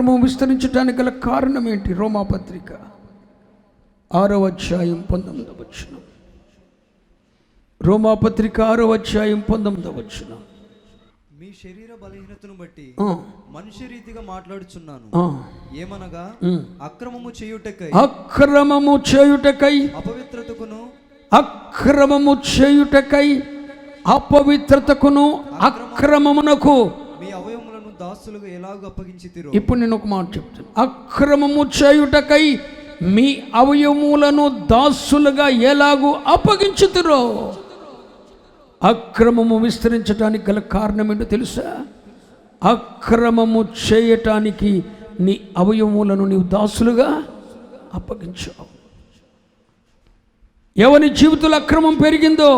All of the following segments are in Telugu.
అక్రమం విస్తరించడానికి గల కారణం ఏంటి? రోమాపత్రిక ఆరో అధ్యాయం పంతొమ్మిదవ వచ్చిన రోమాపత్రిక ఆరో అధ్యాయం పంతొమ్మిదవ వచ్చిన మీ శరీర బలహీనతను బట్టి ఆ, మనుష్య రీతిగా మాట్లాడుచున్నాను. ఏమనగా. అక్రమము చేయుటకై. అక్రమము చేయుటకై. అపవిత్రతకును. అక్రమము చేయుటకై. అపవిత్రతకును అక్రమమునకు దాసులుగా ఎలాగ అప్పగించితిరో ఇప్పుడు నేను ఒక మాట చెప్తాను. అక్రమము చేయుటకై మీ అవయములను దాసులుగా ఎలాగూ అప్పగించుతురో అక్రమము విస్తరించడానికి గల కారణం ఏంటో తెలుసా? అక్రమము చేయటానికి నీ అవయములను నీవు దాసులుగా అప్పగించావు. ఎవరి జీవితంలో అక్రమం పెరిగిందో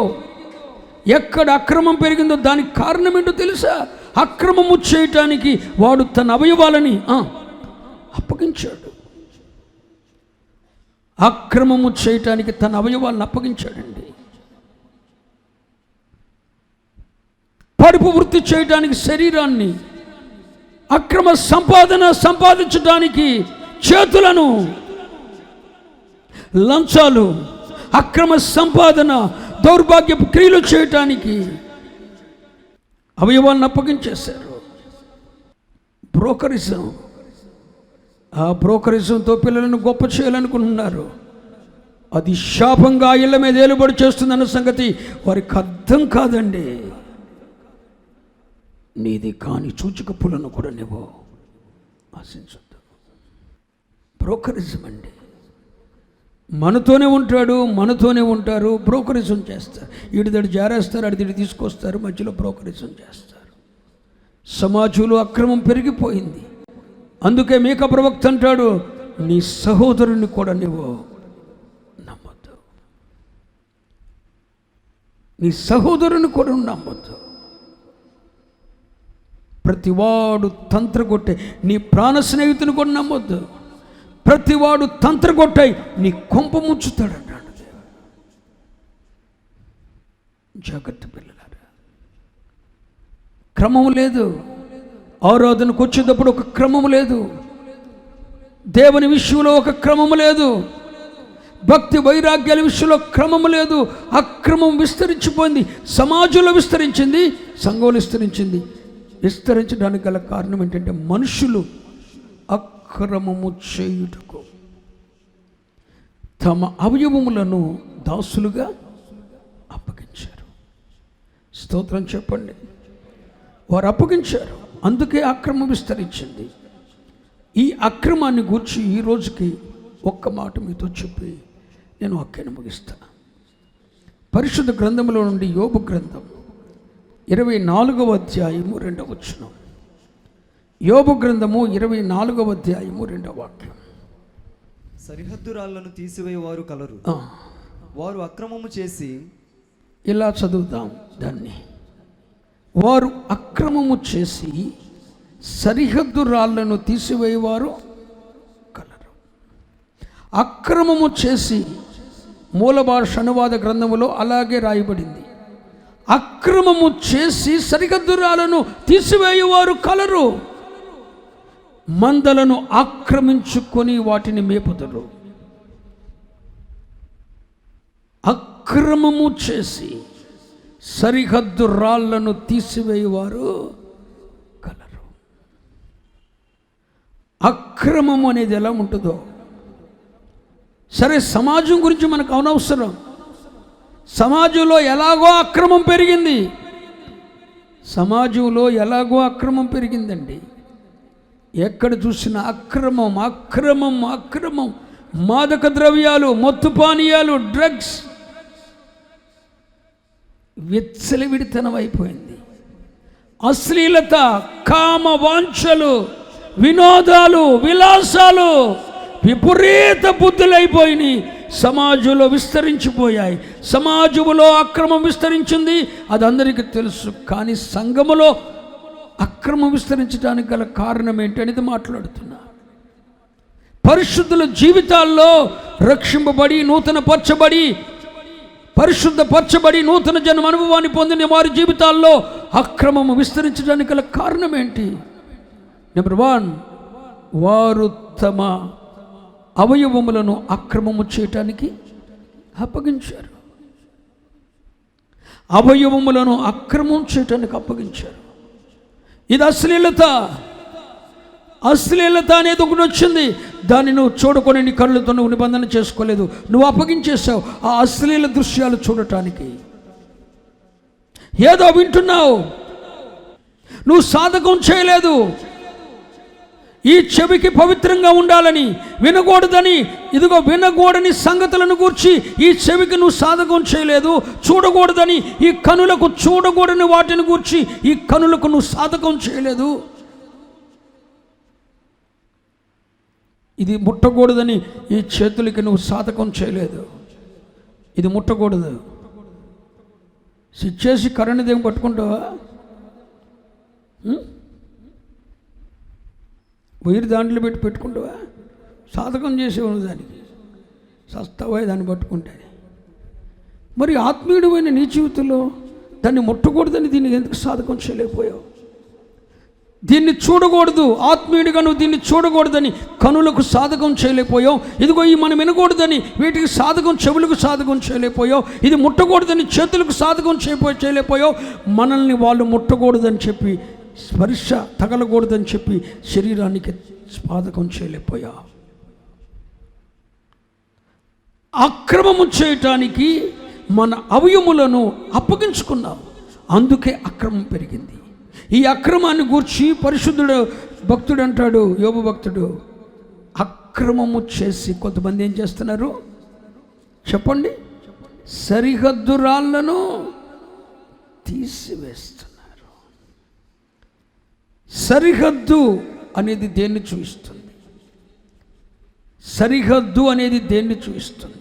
ఎక్కడ అక్రమం పెరిగిందో దానికి కారణం ఏంటో తెలుసా? అక్రమము చేయటానికి వాడు తన అవయవాలని అప్పగించాడు. అక్రమము చేయటానికి తన అవయవాలను అప్పగించాడండి. పరుపు వృత్తి చేయటానికి శరీరాన్ని అక్రమ సంపాదన సంపాదించడానికి చేతులను లంచాలు అక్రమ సంపాదన దౌర్భాగ్యపు క్రియలు చేయటానికి అవయవాన్ని అప్పగించేశారు. బ్రోకరిజం. ఆ బ్రోకరిజంతో పిల్లలను గొప్ప చేయాలనుకుంటున్నారు. అది శాపంగా ఇళ్ళ మీద ఏలుబడి చేస్తుందన్న సంగతి వారికి అర్థం కాదండి. నీది కాని సూచిక పులను కూడా నువ్వు ఆశించద్దు. బ్రోకరిజం అండి. మనతోనే ఉంటాడు మనతోనే ఉంటారు బ్రోకరిజం చేస్తారు. ఈడిదడి జారేస్తారు అడిదిడి తీసుకొస్తారు మధ్యలో బ్రోకరిజం చేస్తారు. సమాజంలో అక్రమం పెరిగిపోయింది. అందుకే మేక ప్రవక్త అంటాడు నీ సహోదరుని కూడా నువ్వు నమ్మద్దు. నీ సహోదరుని కూడా నమ్మద్దు. ప్రతివాడు తంత్రగొట్టే నీ ప్రాణ స్నేహితుని కూడా నమ్మొద్దు. ప్రతివాడు తంత్రగొట్టాయి నీ కొంప ముంచుతాడు అన్నాడు జాగ్రత్త పిల్లలారా. క్రమం లేదు. ఆరాధనకు వచ్చేటప్పుడు ఒక క్రమం లేదు. దేవుని విషయంలో ఒక క్రమం లేదు. భక్తి వైరాగ్యాల విషయంలో క్రమం లేదు. అక్రమం విస్తరించిపోయింది. సమాజంలో విస్తరించింది. సంఘంలో విస్తరించింది. విస్తరించడానికి గల కారణం ఏంటంటే మనుషులు అక్రమము చేయుటకు తమ అవయవములను దాసులుగా అప్పగించారు. స్తోత్రం చెప్పండి. వారు అప్పగించారు. అందుకే అక్రమం విస్తరించింది. ఈ అక్రమాన్ని గూర్చి ఈ రోజుకి ఒక్క మాట మీతో చెప్పి నేను వాక్యాన్ని ముగిస్తా. పరిశుద్ధ గ్రంథంలో నుండి యోబు గ్రంథం ఇరవై నాలుగవ అధ్యాయము రెండవ వచ్చినాం యోబు గ్రంథము ఇరవై నాలుగవ అధ్యాయము రెండవ వాక్యం. సరిహద్దు రాళ్ళను తీసివేయవారు కలరు. వారు అక్రమము చేసి ఇలా చదువుతాం దాన్ని. వారు అక్రమము చేసి సరిహద్దు రాళ్ళను తీసివేయవారు కలరు. అక్రమము చేసి మూల భాష అనువాద గ్రంథములో అలాగే రాయబడింది. అక్రమము చేసి సరిహద్దు రాళ్ళను తీసివేయవారు కలరు. మందలను ఆక్రమించుకొని వాటిని మేపుదరు. అక్రమము చేసి సరిహద్దు రాళ్ళను తీసివేయవారు కలరు. అక్రమము అనేది ఎలా ఉంటుందో? సరే సమాజం గురించి మనకు అనవసరం. సమాజంలో ఎలాగో అక్రమం పెరిగింది. సమాజంలో ఎలాగో అక్రమం పెరిగిందండి. ఎక్కడ చూసినా అక్రమం అక్రమం అక్రమం. మాదక ద్రవ్యాలు మత్తు పానీయాలు డ్రగ్స్ విచ్చలవిడితనం అయిపోయింది. అశ్లీలత కామ వాంఛలు వినోదాలు విలాసాలు విపరీత బుద్ధులైపోయినాయి. సమాజంలో విస్తరించిపోయాయి. సమాజంలో అక్రమం విస్తరించింది. అది అందరికీ తెలుసు. కానీ సంఘములో అక్రమం విస్తరించడానికి గల కారణం ఏంటి అనేది మాట్లాడుతున్నా. పరిశుద్ధుల జీవితాల్లో రక్షింపబడి నూతన పరచబడి పరిశుద్ధపరచబడి నూతన జన్మ అనుభవాన్ని పొందిన వారి జీవితాల్లో అక్రమము విస్తరించడానికి గల కారణం ఏంటి? నెంబర్ వన్ వారు తమ అవయవములను అక్రమము చేయటానికి అప్పగించారు. అవయవములను అక్రమం చేయటానికి అప్పగించారు. ఇది అశ్లీలత. అశ్లీలత అనేది ఒకటి వచ్చింది. దాన్ని నువ్వు చూడకొని నీ కళ్ళతో నువ్వు నిబంధన చేసుకోలేదు. నువ్వు అప్పగించేసావు ఆ అశ్లీల దృశ్యాలు చూడటానికి. ఏదో వింటున్నావు. నువ్వు సాధకం చేయలేదు. ఈ చెవికి పవిత్రంగా ఉండాలని వినకూడదని ఇదిగో వినకూడని సంగతులను గూర్చి ఈ చెవికి నువ్వు సాధకం చేయలేదు చూడకూడదని ఈ కనులకు చూడకూడని వాటిని గూర్చి ఈ కనులకు నువ్వు సాధకం చేయలేదు. ఇది ముట్టకూడదని ఈ చేతులకి నువ్వు సాధకం చేయలేదు. ఇది ముట్టకూడదు. సిచ్చేసి కరెంట్ దేం పట్టుకుంటావా? వైరు దాంట్లో పెట్టి పెట్టుకుంటావా? సాధకం చేసేవాడు దానికి. సస్తవే దాన్ని పట్టుకుంటే. మరి ఆత్మీయుడమైన నీ జీవితంలో దాన్ని ముట్టకూడదని దీన్ని ఎందుకు సాధకం చేయలేకపోయావు? దీన్ని చూడకూడదు. ఆత్మీయుడిగా నువ్వు దీన్ని చూడకూడదని కనులకు సాధకం చేయలేకపోయావు. ఇదిగో ఈ మనం వినకూడదని వీటికి సాధకం చెవులకు సాధకం చేయలేకపోయావు. ఇది ముట్టకూడదని చేతులకు సాధకం చేయపో చేయలేకపోయావు. మనల్ని వాళ్ళు ముట్టకూడదని చెప్పి స్పర్శ తగలకూడదని చెప్పి శరీరానికి స్పాదకం చేయలేకపోయా? అక్రమము చేయటానికి మన అవయములను అప్పగించుకున్నాం. అందుకే అక్రమం పెరిగింది. ఈ అక్రమాన్ని గూర్చి పరిశుద్ధుడు భక్తుడు అంటాడు యోగ భక్తుడు అక్రమము చేసి కొంతమంది ఏం చేస్తున్నారు? చెప్పండి. సరిహద్దు రాళ్ళను తీసివేస్తారు సరిహద్దు అనేది దేన్ని చూపిస్తుంది సరిహద్దు అనేది దేన్ని చూపిస్తుంది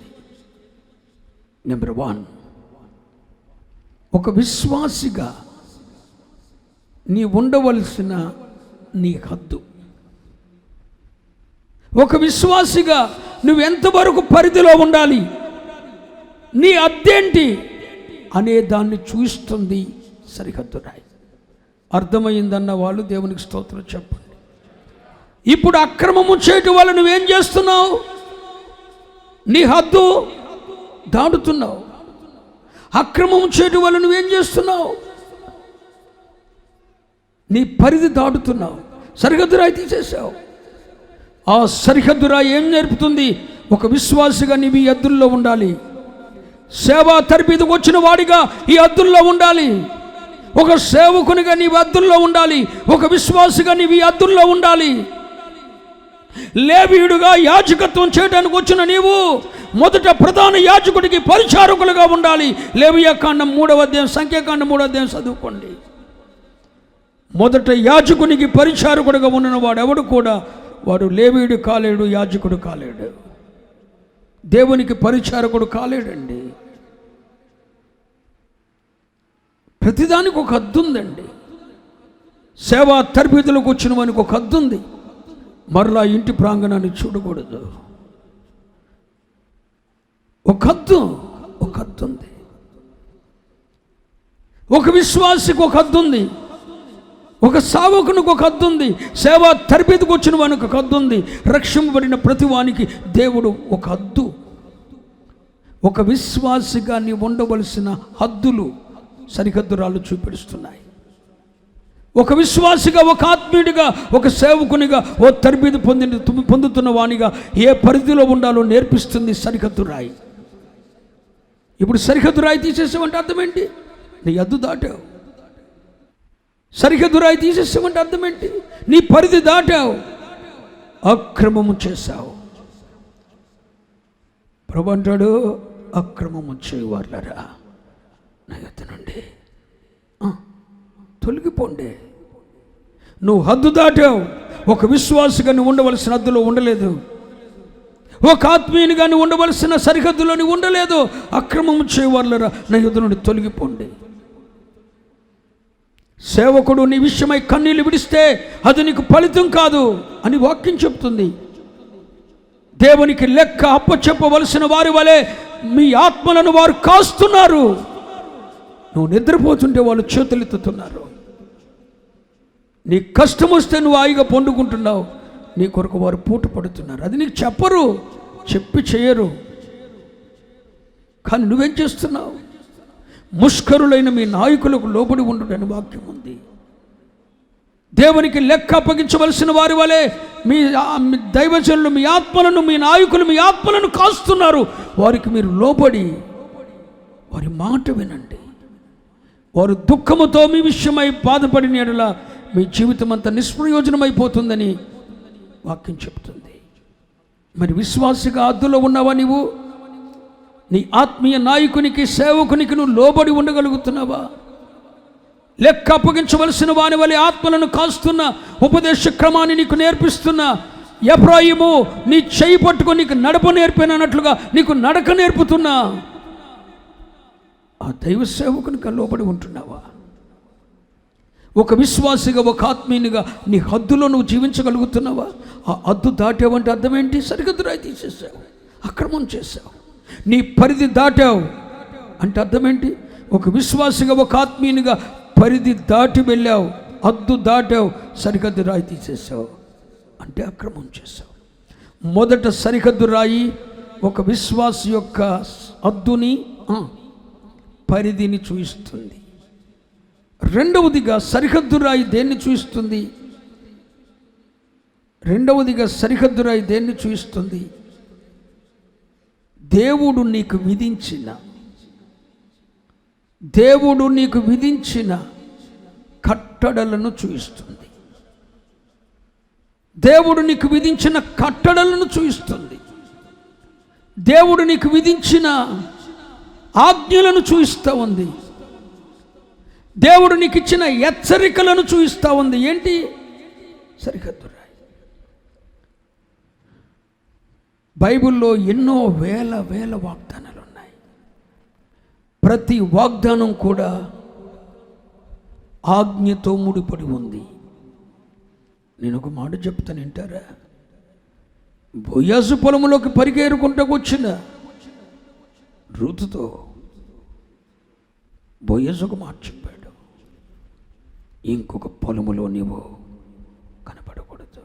నెంబర్ వన్ ఒక విశ్వాసిగా నీ ఉండవలసిన నీ హద్దు. ఒక విశ్వాసిగా నువ్వు ఎంతవరకు పరిధిలో ఉండాలి? నీ అద్దేంటి అనే దాన్ని చూస్తుంది సరిహద్దు రాయి. అర్థమైందన్న వాళ్ళు దేవునికి స్తోత్రం చెప్పండి. ఇప్పుడు అక్రమము చేయటం వల్ల నువ్వేం చేస్తున్నావు? నీ హద్దు దాటుతున్నావు. అక్రమం చేయటం వల్ల నువ్వేం చేస్తున్నావు? నీ పరిధి దాటుతున్నావు. సరిహద్దు రాయి తీసేసావు ఆ సరిహద్దు రాయి ఏం నేర్పుతుంది? ఒక విశ్వాసిగా నీవు ఈ అద్దుల్లో ఉండాలి. సేవా తరబిదికి వచ్చిన వాడిగా ఈ అద్దుల్లో ఉండాలి. ఒక సేవకునిగా నీవు అద్దుల్లో ఉండాలి. ఒక విశ్వాసిగా నీ అద్దుల్లో ఉండాలి. లేవీయుడుగా యాజకత్వం చేయడానికి వచ్చిన నీవు మొదట ప్రధాన యాజకుడికి పరిచారకులుగా ఉండాలి. లేవియాకాండం మూడవ అధ్యాయం సంఖ్యాకాండం మూడవ అధ్యాయం చదువుకోండి. మొదట యాజకునికి పరిచారకుడుగా ఉన్న వాడు ఎవడు కూడా? వాడు లేవీయుడు కాలేడు యాజకుడు కాలేడు. దేవునికి పరిచారకుడు కాలేడండి. ప్రతిదానికి ఒక హద్దు ఉందండి సేవా తరబితులకు వచ్చిన వానికి ఒక హద్దు ఉంది మరలా ఇంటి ప్రాంగణాన్ని చూడకూడదు. ఒక హద్దు ఒక హద్దు ఉంది ఒక విశ్వాసికి ఒక హద్దు ఉంది ఒక సావకునికి ఒక హద్దు ఉంది సేవ తరబితికి వచ్చిన వానికి ఒక హద్దు ఉంది రక్షింపబడిన ప్రతి వానికి దేవుడు ఒక హద్దు. ఒక విశ్వాసిగా నీ ఉండవలసిన హద్దులు సరిహద్దురాలు చూపిస్తున్నాయి ఒక విశ్వాసిగా ఒక ఆత్మీయుడిగా ఒక సేవకునిగా ఓ తరబీదు పొందిన పొందుతున్న వాణిగా ఏ పరిధిలో ఉండాలో నేర్పిస్తుంది సరిహద్దు రాయి. ఇప్పుడు సరిహద్దు రాయి తీసేసామంటే అర్థం ఏంటి నీ అద్దు దాటావు. సరిహద్దు రాయి తీసేసామంటే అర్థం ఏంటి నీ పరిధి దాటావు. అక్రమము చేశావు. ప్రభు అంటాడు అక్రమము చేయవారులరా. నా యొద్ద నుండి. తొలగిపోండి. నువ్వు హద్దు దాటావు. ఒక విశ్వాసిగా నువ్వు ఉండవలసిన హద్దులో ఉండలేదు. ఒక ఆత్మీయునిగా నువ్వు ఉండవలసిన సరిహద్దులో నువ్వు ఉండలేదు. అక్రమము చేయవార్లరా నా యొద్ నుండి తొలగిపోండి. సేవకుడు నీ విషయమై కన్నీళ్ళు విడిస్తే అది నీకు ఫలితం కాదు అని వాక్యం చెప్తుంది. దేవునికి లెక్క అప్పచెప్పవలసిన వారి వలె మీ ఆత్మలను వారు కాస్తున్నారు. నువ్వు నిద్రపోతుంటే వాళ్ళు చేతులెత్తుతున్నారు నీ కష్టం వస్తే నువ్వు హాయిగా పండుకుంటున్నావు. నీ కొరకు వారు పూట పడుతున్నారు. అది నీకు చెప్పరు చెప్పి చేయరు. కానీ నువ్వేం చేస్తున్నావు? ముష్కరులైన మీ నాయకులకు లోబడి ఉండుడని వాక్యం ఉంది. దేవునికి లెక్క అప్పగించవలసిన వారి వలె మీ మీ దైవజనులు మీ ఆత్మలను మీ నాయకులు మీ ఆత్మలను కాస్తున్నారు. వారికి మీరు లోబడి వారి మాట వినండి. వారు దుఃఖముతో మీ విషయమై బాధపడిన ఎడలా మీ జీవితం అంతా నిష్ప్రయోజనమైపోతుందని వాక్యం చెబుతుంది మరి విశ్వాసిగా అద్దులో ఉన్నావా నీవు? నీ ఆత్మీయ నాయకునికి సేవకునికి నువ్వు లోబడి ఉండగలుగుతున్నావా? లెక్క అప్పగించవలసిన వాని వలె ఆత్మలను కాస్తున్న ఉపదేశ క్రమాన్ని నీకు నేర్పిస్తున్న ఎఫ్రాయిము నీ చేయి పట్టుకొని నీకు నడప నేర్పినట్లుగా నీకు నడక నేర్పుతున్నా. ఆ దైవ సేవకునికి లోబడి ఉంటున్నావా? ఒక విశ్వాసిగా ఒక ఆత్మీయునిగా నీ హద్దులో నువ్వు జీవించగలుగుతున్నావా? ఆ హద్దు దాటావంటే అర్థం ఏంటి సరిహద్దు రాయి తీసేసావు అక్రమం చేసావు నీ పరిధి దాటావు అంటే అర్థం ఏంటి ఒక విశ్వాసిగా ఒక ఆత్మీయునిగా పరిధి దాటి వెళ్ళావు హద్దు దాటావు సరిహద్దు రాయి తీసేసావు అంటే అక్రమం చేసావు మొదట సరిహద్దు రాయి ఒక విశ్వాసి యొక్క హద్దుని పరిధిని చూయిస్తుంది. రెండవదిగా సరిహద్దు రాయి దేన్ని చూయిస్తుంది? రెండవదిగా సరిహద్దు రాయి దేన్ని చూయిస్తుంది? దేవుడు నీకు విధించిన దేవుడు నీకు విధించిన కట్టడలను చూయిస్తుంది. దేవుడు నీకు విధించిన కట్టడలను చూయిస్తుంది. దేవుడు నీకు విధించిన ఆజ్ఞలను చూయిస్తూ ఉంది. దేవుడు నీకు ఇచ్చిన హెచ్చరికలను చూయిస్తూ ఉంది. ఏంటి? సరిహద్దు రాయి బైబిల్లో ఎన్నో వేల వేల వాగ్దానాలు ఉన్నాయి ప్రతి వాగ్దానం కూడా ఆజ్ఞతో ముడిపడి ఉంది. నేను ఒక మాట చెప్తాను వింటారా? బొయ్యాసు పొలంలోకి పరిగేరుకుంటూ వచ్చిన ఋతుతో బొయ్యసుకు మార్చిపోయాడు మాట చెప్పాడు. ఇంకొక పొలములో నీవు కనపడకూడదు.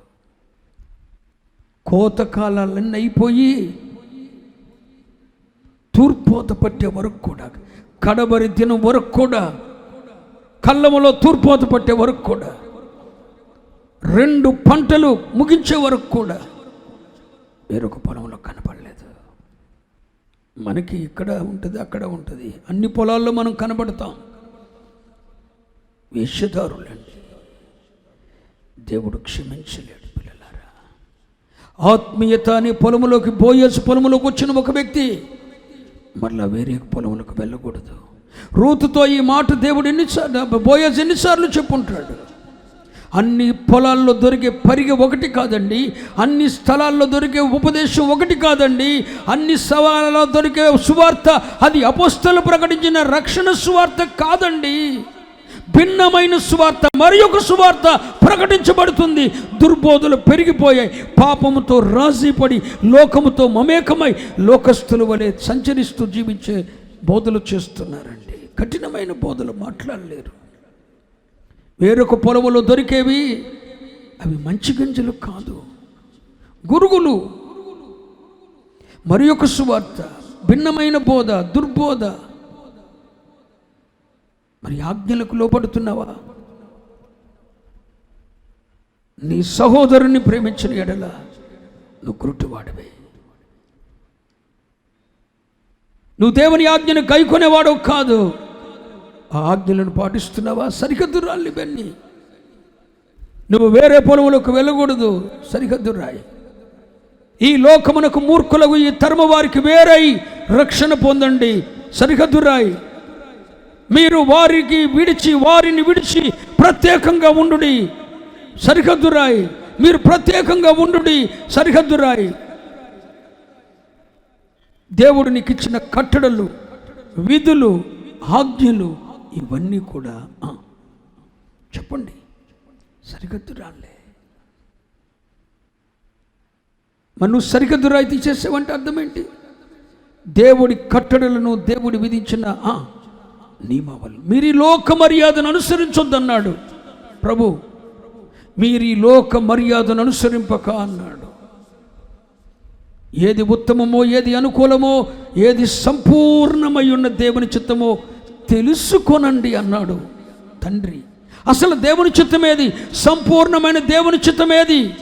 కోతకాలన్నీ అయిపోయి తూర్పోత పట్టే వరకు కూడా కడబరి దినం వరకు కూడా కళ్ళములో తూర్పోత పట్టే వరకు కూడా రెండు పంటలు ముగించే వరకు కూడా వేరొక పొలంలో కనపడలేదు. మనకి ఇక్కడ ఉంటుంది అక్కడ ఉంటుంది. అన్ని పొలాల్లో మనం కనబడతాం. వేషధారులండి దేవుడు క్షమించలేడు పిల్లలారా. ఆత్మీయత అనే పొలములోకి బోయస్ పొలములోకి వచ్చిన ఒక వ్యక్తి మరలా వేరే పొలములకు వెళ్ళకూడదు. రూతుతో ఈ మాట దేవుడు ఎన్నిసార్లు బోయస్ ఎన్నిసార్లు చెప్పుంటాడు? అన్ని పొలాల్లో దొరికే పరిగె ఒకటి కాదండి అన్ని స్థలాల్లో దొరికే ఉపదేశం ఒకటి కాదండి అన్ని సవాళ్ళలో దొరికే సువార్త అది అపోస్తలు ప్రకటించిన రక్షణ సువార్త కాదండి. భిన్నమైన సువార్త మరి ఒక సువార్త ప్రకటించబడుతుంది. దుర్బోధలు పెరిగిపోయాయి పాపముతో రాజీపడి లోకముతో మమేకమై లోకస్తుల వలె సంచరిస్తూ జీవించే బోధలు చేస్తున్నారండి. కఠినమైన బోధలు మాట్లాడలేరు. వేరొక పొలములో దొరికేవి? అవి మంచి గింజలు కాదు. గురుగులు. మరి ఒక సువార్త. భిన్నమైన బోధ దుర్బోధ. మరి ఆజ్ఞలకు లోపడుతున్నావా నీ సహోదరుని ప్రేమించిన ఎడల నువ్వు గురుటువాడవే నువ్వు దేవుని ఆజ్ఞను గైకొనేవాడు కాదు. ఆ ఆజ్ఞలను పాటిస్తున్నావా? సరిహద్దు రాళ్ళు ఇవన్నీ నువ్వు వేరే పొలములకు వెళ్ళకూడదు. సరిహద్దు రాయి ఈ లోకమునకు మూర్ఖులకు ఈ తరమ వారికి వేరై రక్షణ పొందండి. సరిహద్దు రాయి మీరు వారికి విడిచి వారిని విడిచి ప్రత్యేకంగా ఉండు సరిహద్దు రాయి మీరు ప్రత్యేకంగా ఉండు సరిహద్దు రాయి దేవుడు నీకు ఇచ్చిన కట్టడలు విధులు ఆజ్ఞలు ఇవన్నీ కూడా చెప్పండి. సరిహద్దు రాలే మరి నువ్వు సరిహద్దు రాయి తీసేసావంటే అర్థం ఏంటి దేవుడి కట్టడలను దేవుడి విధించిన నియమావళి. మీరు ఈ లోక మర్యాదను అనుసరించొద్దన్నాడు. ప్రభు మీరు ఈ లోక మర్యాదను అనుసరింపక అన్నాడు. ఏది ఉత్తమమో ఏది అనుకూలమో ఏది సంపూర్ణమై ఉన్న దేవుని చిత్తమో తెలుసుకొనండి అన్నాడు తండ్రి. అసలు దేవుని చిత్తమేది? సంపూర్ణమైన దేవుని చిత్తమేది?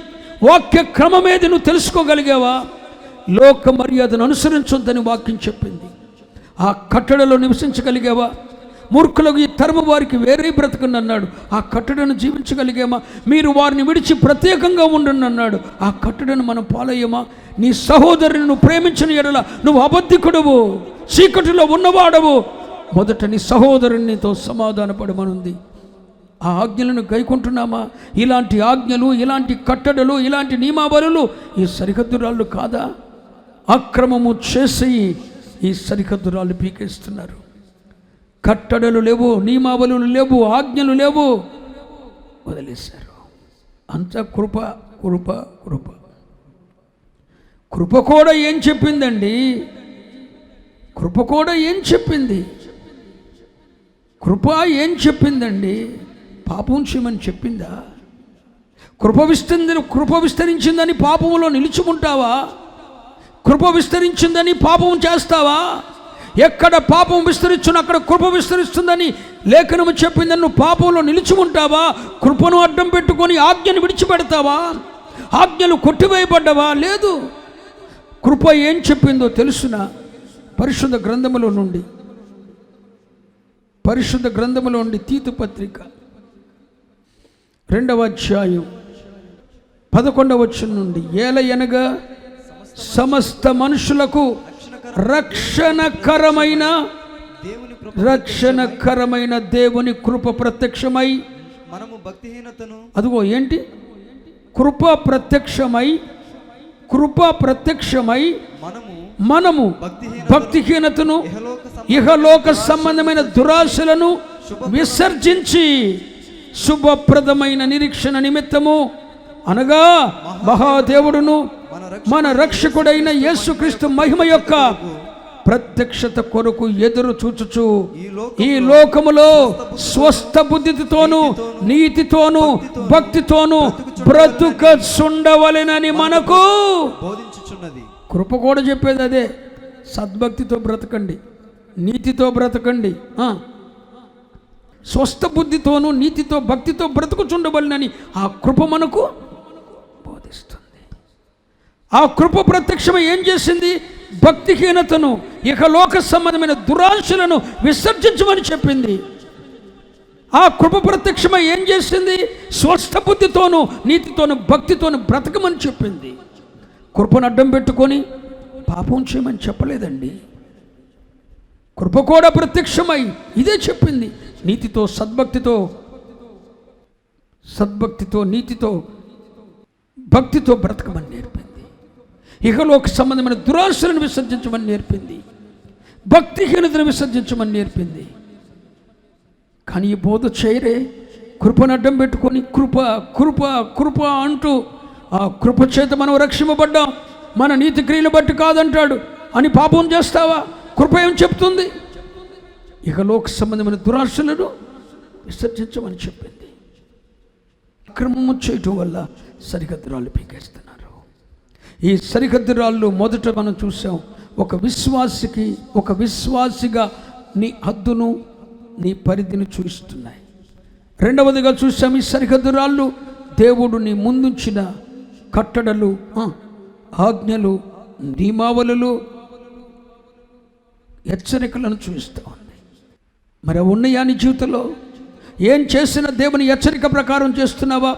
వాక్య క్రమమేది నువ్వు తెలుసుకోగలిగావా? లోక మర్యాదను అనుసరించొద్దని వాక్యం చెప్పింది. ఆ కట్టడలో నివసించగలిగావా? మూర్ఖులకు ఈ తరము వారికి వేరే బ్రతకండి అన్నాడు. ఆ కట్టడను జీవించగలిగామా? మీరు వారిని విడిచి ప్రత్యేకంగా ఉండండి అన్నాడు. ఆ కట్టడను మనం పాలయ్యమా? నీ సహోదరుని నువ్వు ప్రేమించిన ఎడల నువ్వు అబద్ధికుడవు చీకటిలో ఉన్నవాడవు మొదట నీ సహోదరునితో సమాధానపడమనుంది. ఆ ఆజ్ఞలను గైకుంటున్నామా? ఇలాంటి ఆజ్ఞలు ఇలాంటి కట్టడలు ఇలాంటి నియమావళులు ఈ సరిహద్దురాళ్ళు కాదా? అక్రమము చేసి ఈ సరిహద్దురాళ్ళు పీకేస్తున్నారు. కట్టడలు లేవు నియమావళులు లేవు ఆజ్ఞలు లేవు. వదిలేశారు. అంత కృప కృప కృప. కృప కూడా ఏం చెప్పిందండి? కృప కూడా ఏం చెప్పింది? కృప ఏం చెప్పిందండి? పాపం చేయమని చెప్పిందా? కృప విస్తరించిన కృప విస్తరించిందని పాపములో నిలుచుకుంటావా? కృప విస్తరించిందని పాపం చేస్తావా? ఎక్కడ పాపం విస్తరించును అక్కడ కృప విస్తరిస్తుందని లేఖనము చెప్పిందని నువ్వు పాపంలో నిలిచి ఉంటావా కృపను అడ్డం పెట్టుకొని ఆజ్ఞను విడిచిపెడతావా? ఆజ్ఞలు కొట్టివేయబడ్డవా? లేదు. కృప ఏం చెప్పిందో తెలుసునా? పరిశుద్ధ గ్రంథములో నుండి. పరిశుద్ధ గ్రంథములో ఉండి తీతు పత్రిక. రెండవ అధ్యాయం పదకొండవ వచ్చిన నుండి ఏలయనగా సమస్త మనుషులకు రక్షణకరమైన రక్షణకరమైన దేవుని కృప ప్రత్యక్షమై మనము భక్తిహీనతను అదిగో ఏంటి? కృప ప్రత్యక్షమై కృప ప్రత్యక్షమై మనము మనము భక్తిహీన భక్తిహీనతను ఇహలోక సంబంధమైన దురాశలను విసర్జించి శుభప్రదమైన నిరీక్షణ నిమిత్తము అనగా మహాదేవుడును మన రక్షకుడైన యేసుక్రీస్తు మహిమ యొక్క ప్రత్యక్షత కొరకు ఎదురు చూచుచు. ఈ లోక ఈ లోకములో స్వస్థ బుద్ధితోను నీతితోను భక్తితోను బ్రతుక సుండవలెనని మనకు కృప కూడా చెప్పేది అదే. సద్భక్తితో బ్రతకండి. నీతితో బ్రతకండి. స్వస్థ బుద్ధితోనూ నీతితో భక్తితో బ్రతుకుచుండబడినని ఆ కృప మనకు బోధిస్తుంది. ఆ కృప ప్రత్యక్షమై ఏం చేసింది? భక్తిహీనతను ఇక లోక సంబంధమైన దురాశలను విసర్జించమని చెప్పింది. ఆ కృప ప్రత్యక్షమై ఏం చేసింది? స్వస్థ బుద్ధితోనూ నీతితోనూ భక్తితోనూ బ్రతకమని చెప్పింది. కృపను అడ్డం పెట్టుకొని పాపం చేయమని చెప్పలేదండి. కృప కూడా ప్రత్యక్షమై ఇదే చెప్పింది. నీతితో సద్భక్తితో సద్భక్తితో నీతితో భక్తితో బ్రతకమని నేర్పింది. ఇహలోక సంబంధమైన దురాశలను విసర్జించమని నేర్పింది. భక్తిహీనతను విసర్జించమని నేర్పింది. కానీ ఈ బోధ చేయరే కృపను అడ్డం పెట్టుకొని కృప కృప కృప అంటూ ఆ కృప చేత మనం రక్షింపబడ్డాం. మన నీతి క్రియలు బట్టి కాదంటాడు. అని పాపం చేస్తావా? కృప ఏం చెప్తుంది? ఇక లోక సంబంధమైన దురాశలను విసర్జించమని చెప్పింది. అక్రమము చేయటం వల్ల సరిహద్దురాళ్ళు పీకేస్తున్నారు. ఈ సరిహద్దురాళ్ళు మొదట మనం చూసాం. ఒక విశ్వాసికి ఒక విశ్వాసిగా నీ హద్దును నీ పరిధిని చూపిస్తున్నాయి. రెండవదిగా చూసాం ఈ సరిహద్దురాళ్ళు దేవుడు నీ ముందుంచిన కట్టడలు ఆజ్ఞలు నియమావళులు హెచ్చరికలను చూపిస్తూ ఉంది. మరి ఉన్నయాని ఉన్నాయా నీ జీవితంలో ఏం చేసినా దేవుని హెచ్చరిక ప్రకారం చేస్తున్నావా?